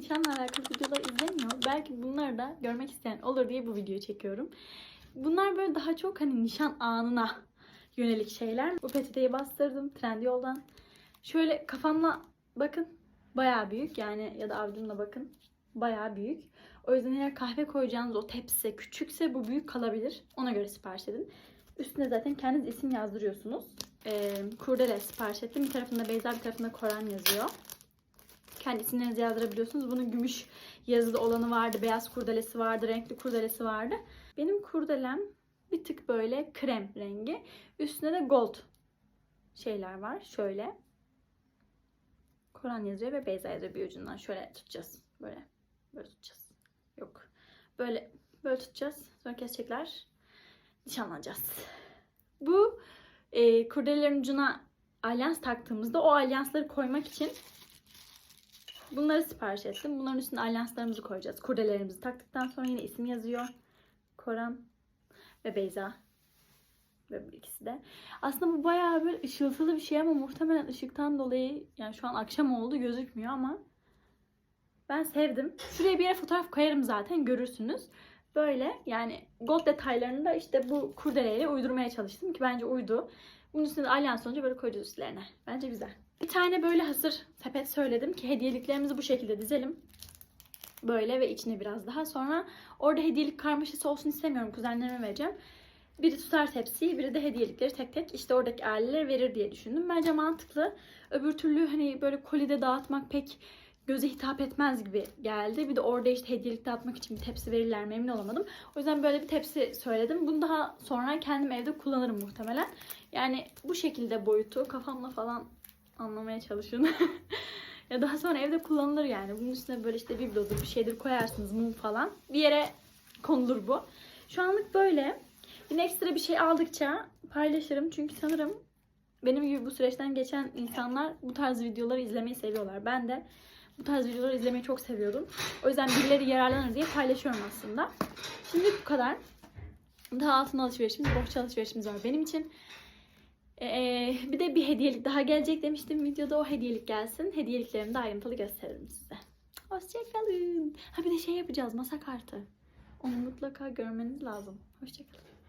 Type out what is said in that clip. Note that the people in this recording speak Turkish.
nişanla alakalı videolar izlemiyor. Belki bunları da görmek isteyen olur diye bu videoyu çekiyorum. Bunlar böyle daha çok hani nişan anına yönelik şeyler. Bu peçeteyi bastırdım Trendyol'dan. Şöyle kafamla bakın bayağı büyük yani ya da avucumla bakın bayağı büyük. O yüzden eğer kahve koyacağınız o tepsi küçükse bu büyük kalabilir. Ona göre sipariş edin. Üstüne zaten kendiniz isim yazdırıyorsunuz. Ee, kurdele sipariş ettim. Bir tarafında Beyza bir tarafında Koran yazıyor. Kendi isimlerinizi yazdırabiliyorsunuz. Bunun gümüş yazılı olanı vardı. Beyaz kurdelesi vardı. Renkli kurdelesi vardı. Benim kurdelem bir tık böyle krem rengi. Üstüne de gold şeyler var. Şöyle. Koran yazıyor ve Beyza yazıyor bir ucundan. Şöyle tutacağız. Böyle. Böyle tutacağız. Yok. Böyle böyle tutacağız. Sonra kesecekler. Nişanlanacağız. Bu e, kurdelelerin ucuna alyans taktığımızda o alyansları koymak için bunları sipariş ettim. Bunların üstüne alyanslarımızı koyacağız. Kurdelerimizi taktıktan sonra yine isim yazıyor. Koran ve Beyza. Ve bu ikisi de. Aslında bu bayağı böyle ışıltılı bir şey ama muhtemelen ışıktan dolayı yani şu an akşam oldu gözükmüyor ama ben sevdim. Şuraya bir yere fotoğraf koyarım zaten görürsünüz. Böyle yani gold detaylarını da işte bu kurdeleyle uydurmaya çalıştım ki bence uydu. Bunun üstüne de alyans olunca böyle koyacağız üstlerine. Bence güzel. Bir tane böyle hazır sepet söyledim ki hediyeliklerimizi bu şekilde dizelim. Böyle ve içine biraz daha. Sonra orada hediyelik karmaşası olsun istemiyorum. Kuzenlerime vereceğim. Biri tutar tepsiyi, biri de hediyelikleri tek tek işte oradaki aileler verir diye düşündüm. Bence mantıklı. Öbür türlü hani böyle kolide dağıtmak pek göze hitap etmez gibi geldi. Bir de orada işte hediyelik dağıtmak için bir tepsi verirler mi olamadım. O yüzden böyle bir tepsi söyledim. Bunu daha sonra kendim evde kullanırım muhtemelen. Yani bu şekilde boyutu kafamla falan anlamaya çalışın. ya daha sonra evde kullanılır yani. Bunun üstüne böyle işte biblodur bir şeydir koyarsınız mum falan. Bir yere konulur bu. Şu anlık böyle. Yine ekstra bir şey aldıkça paylaşırım. Çünkü sanırım benim gibi bu süreçten geçen insanlar bu tarz videoları izlemeyi seviyorlar. Ben de bu tarz videoları izlemeyi çok seviyordum. O yüzden birileri yararlanır diye paylaşıyorum aslında. Şimdi bu kadar. Daha altın alışverişimiz, bohça alışverişimiz var benim için. Ee, bir de bir hediyelik daha gelecek demiştim videoda. O hediyelik gelsin. Hediyeliklerimi de ayrıntılı gösteririm size. Hoşçakalın. Ha bir de şey yapacağız masa kartı. Onu mutlaka görmeniz lazım. Hoşçakalın.